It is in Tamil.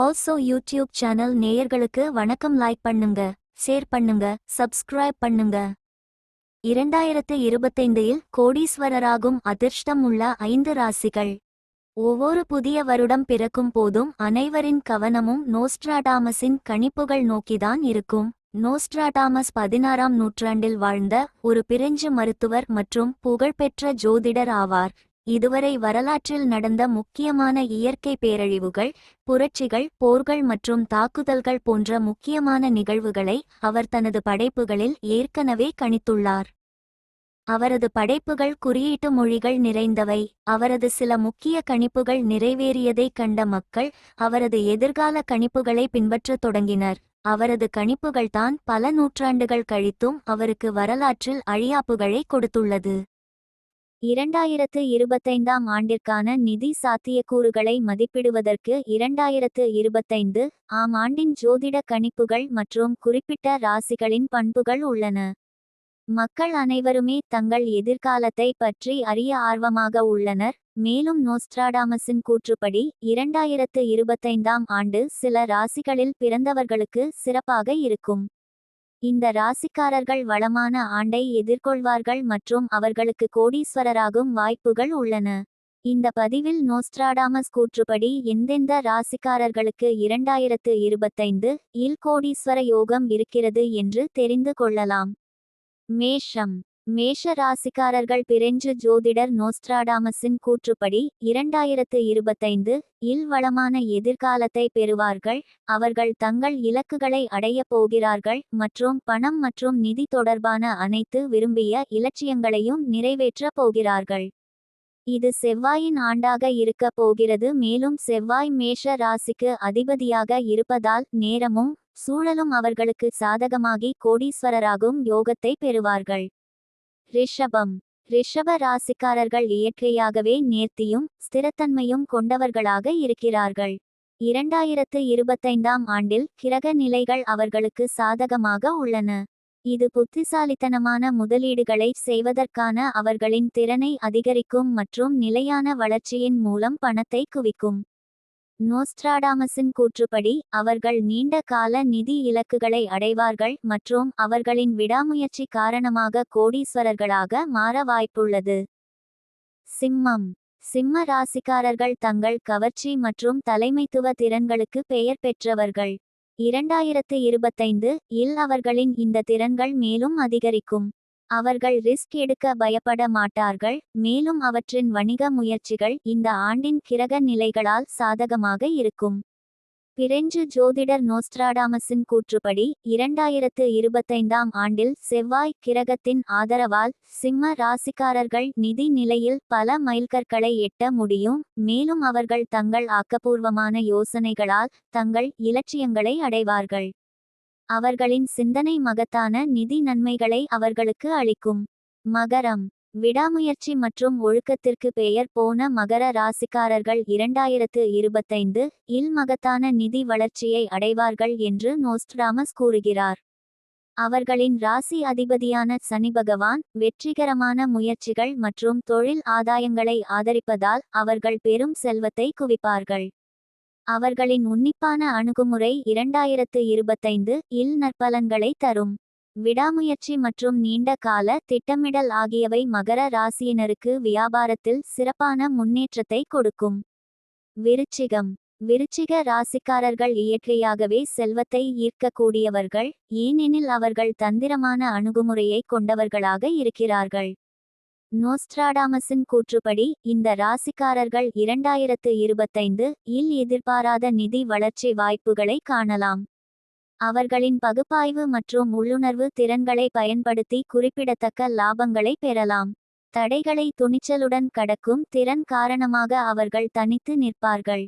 ஆல்சோ யூடியூப் சேனல் நேயர்களுக்கு வணக்கம். லைக் பண்ணுங்க ஷேர் பண்ணுங்க சப்ஸ்கிரைப் பண்ணுங்க. இரண்டாயிரத்து இருபத்தைந்தில் கோடீஸ்வரராகும் அதிர்ஷ்டம் உள்ள ஐந்து ராசிகள். ஒவ்வொரு புதிய வருடம் பிறக்கும் போதும் அனைவரின் கவனமும் நோஸ்ட்ராடாமஸின் கணிப்புகள் நோக்கிதான் இருக்கும். நோஸ்ட்ராடாமஸ் பதினாறாம் நூற்றாண்டில் வாழ்ந்த ஒரு பிரெஞ்சு மருத்துவர் மற்றும் புகழ்பெற்ற ஜோதிடர் ஆவார். இதுவரை வரலாற்றில் நடந்த முக்கியமான இயற்கை பேரழிவுகள் புரட்சிகள் போர்கள் மற்றும் தாக்குதல்கள் போன்ற முக்கியமான நிகழ்வுகளை அவர் தனது படைப்புகளில் ஏற்கனவே கணித்துள்ளார். அவரது படைப்புகள் குறியீட்டு மொழிகள் நிறைந்தவை. அவரது சில முக்கிய கணிப்புகள் நிறைவேறியதைக் கண்ட மக்கள் அவரது எதிர்கால கணிப்புகளை பின்பற்றத் தொடங்கினர். அவரது கணிப்புகள்தான் பல நூற்றாண்டுகள் கழித்தும் அவருக்கு வரலாற்றில் அழியாப்புகளை கொடுத்துள்ளது. இரண்டாயிரத்து இருபத்தைந்தாம் ஆண்டிற்கான நிதி சாத்தியக்கூறுகளை மதிப்பிடுவதற்கு இரண்டாயிரத்து இருபத்தைந்து ஆம் ஆண்டின் ஜோதிட கணிப்புகள் மற்றும் குறிப்பிட்ட ராசிகளின் பண்புகள் உள்ளன. மக்கள் அனைவருமே தங்கள் எதிர்காலத்தை பற்றி அறிய ஆர்வமாக உள்ளனர். மேலும் நோஸ்ட்ராடாமஸின் கூற்றுப்படி இரண்டாயிரத்து இருபத்தைந்தாம் ஆண்டு சில ராசிகளில் பிறந்தவர்களுக்கு சிறப்பாக இருக்கும். இந்த ராசிக்காரர்கள் வளமான ஆண்டை எதிர்கொள்வார்கள் மற்றும் அவர்களுக்கு கோடீஸ்வரராகும் வாய்ப்புகள் உள்ளன. இந்த பதிவில் நோஸ்ட்ராடாமஸ் கூற்றுப்படி எந்தெந்த ராசிக்காரர்களுக்கு இரண்டாயிரத்து இருபத்தைந்து இல் கோடீஸ்வர யோகம் இருக்கிறது என்று தெரிந்து கொள்ளலாம். மேஷம். மேஷ ராசிக்காரர்கள் பிரெஞ்சு ஜோதிடர் நோஸ்ட்ராடாமஸின் கூற்றுப்படி இரண்டாயிரத்து இருபத்தைந்து இல் வளமான எதிர்காலத்தை பெறுவார்கள். அவர்கள் தங்கள் இலக்குகளை அடையப் போகிறார்கள் மற்றும் பணம் மற்றும் நிதி தொடர்பான அனைத்து விரும்பிய இலட்சியங்களையும் நிறைவேற்றப் போகிறார்கள். இது செவ்வாயின் ஆண்டாக இருக்க போகிறது. மேலும் செவ்வாய் மேஷ ராசிக்கு அதிபதியாக இருப்பதால் நேரமும் சூழலும் அவர்களுக்கு சாதகமாகி கோடீஸ்வரராகும் யோகத்தை பெறுவார்கள். ரிஷபம். ரிஷப ராசிக்காரர்கள் இயற்கையாகவே நேர்த்தியும் ஸ்திரத்தன்மையும் கொண்டவர்களாக இருக்கிறார்கள். இரண்டாயிரத்து இருபத்தைந்தாம் ஆண்டில் கிரக நிலைகள் அவர்களுக்கு சாதகமாக உள்ளன. இது புத்திசாலித்தனமான முதலீடுகளை செய்வதற்கான அவர்களின் திறனை அதிகரிக்கும் மற்றும் நிலையான வளர்ச்சியின் மூலம் பணத்தை குவிக்கும். நோஸ்ட்ராடாமஸின் கூற்றுப்படி அவர்கள் நீண்ட கால நிதி இலக்குகளை அடைவார்கள் மற்றும் அவர்களின் விடாமுயற்சி காரணமாக கோடீஸ்வரர்களாக மாற வாய்ப்புள்ளது. சிம்மம். சிம்ம ராசிக்காரர்கள் தங்கள் கவர்ச்சி மற்றும் தலைமைத்துவ திறன்களுக்கு பெயர் பெற்றவர்கள். இரண்டாயிரத்து இருபத்தைந்து இல் அவர்களின் இந்த திறன்கள் மேலும் அதிகரிக்கும். அவர்கள் ரிஸ்க் எடுக்க பயப்பட மாட்டார்கள் மேலும் அவற்றின் வணிக முயற்சிகள் இந்த ஆண்டின் கிரக நிலைகளால் சாதகமாக இருக்கும். பிரெஞ்சு ஜோதிடர் நோஸ்ட்ராடாமஸின் கூற்றுப்படி இரண்டாயிரத்து இருபத்தைந்தாம் ஆண்டில் செவ்வாய் கிரகத்தின் ஆதரவால் சிம்ம ராசிக்காரர்கள் நிதி நிலையில் பல மைல்கற்களை எட்ட முடியும் மேலும் அவர்கள் தங்கள் ஆக்கப்பூர்வமான யோசனைகளால் தங்கள் இலட்சியங்களை அடைவார்கள். அவர்களின் சிந்தனை மகத்தான நிதி நன்மைகளை அவர்களுக்கு அளிக்கும். மகரம். விடாமுயற்சி மற்றும் ஒழுக்கத்திற்கு பெயர் போன மகர ராசிக்காரர்கள் இரண்டாயிரத்து இருபத்தைந்து இல் மகத்தான நிதி வளர்ச்சியை அடைவார்கள் என்று நோஸ்ட்ராமஸ் கூறுகிறார். அவர்களின் ராசி அதிபதியான சனி பகவான் வெற்றிகரமான முயற்சிகள் மற்றும் தொழில் ஆதாயங்களை ஆதரிப்பதால் அவர்கள் பெரும் செல்வத்தை குவிப்பார்கள். அவர்களின் உன்னிப்பான அணுகுமுறை இரண்டாயிரத்து இருபத்தைந்து இல் நற்பலன்களை தரும். விடாமுயற்சி மற்றும் நீண்ட கால திட்டமிடல் ஆகியவை மகர ராசியினருக்கு வியாபாரத்தில் சிறப்பான முன்னேற்றத்தை கொடுக்கும். விருச்சிகம். விருச்சிக ராசிக்காரர்கள் இயற்கையாகவே செல்வத்தை ஈர்க்கக்கூடியவர்கள் ஏனெனில் அவர்கள் தந்திரமான அணுகுமுறையை கொண்டவர்களாக இருக்கிறார்கள். நோஸ்ட்ராடாமஸின் கூற்றுப்படி இந்த ராசிக்காரர்கள் இரண்டாயிரத்து இருபத்தைந்து இல் எதிர்பாராத நிதி வளர்ச்சி வாய்ப்புகளை காணலாம். அவர்களின் பகுப்பாய்வு மற்றும் உள்ளுணர்வு திறன்களை பயன்படுத்தி குறிப்பிடத்தக்க லாபங்களை பெறலாம். தடைகளை துணிச்சலுடன் கடக்கும் திறன் காரணமாக அவர்கள் தனித்து நிற்பார்கள்.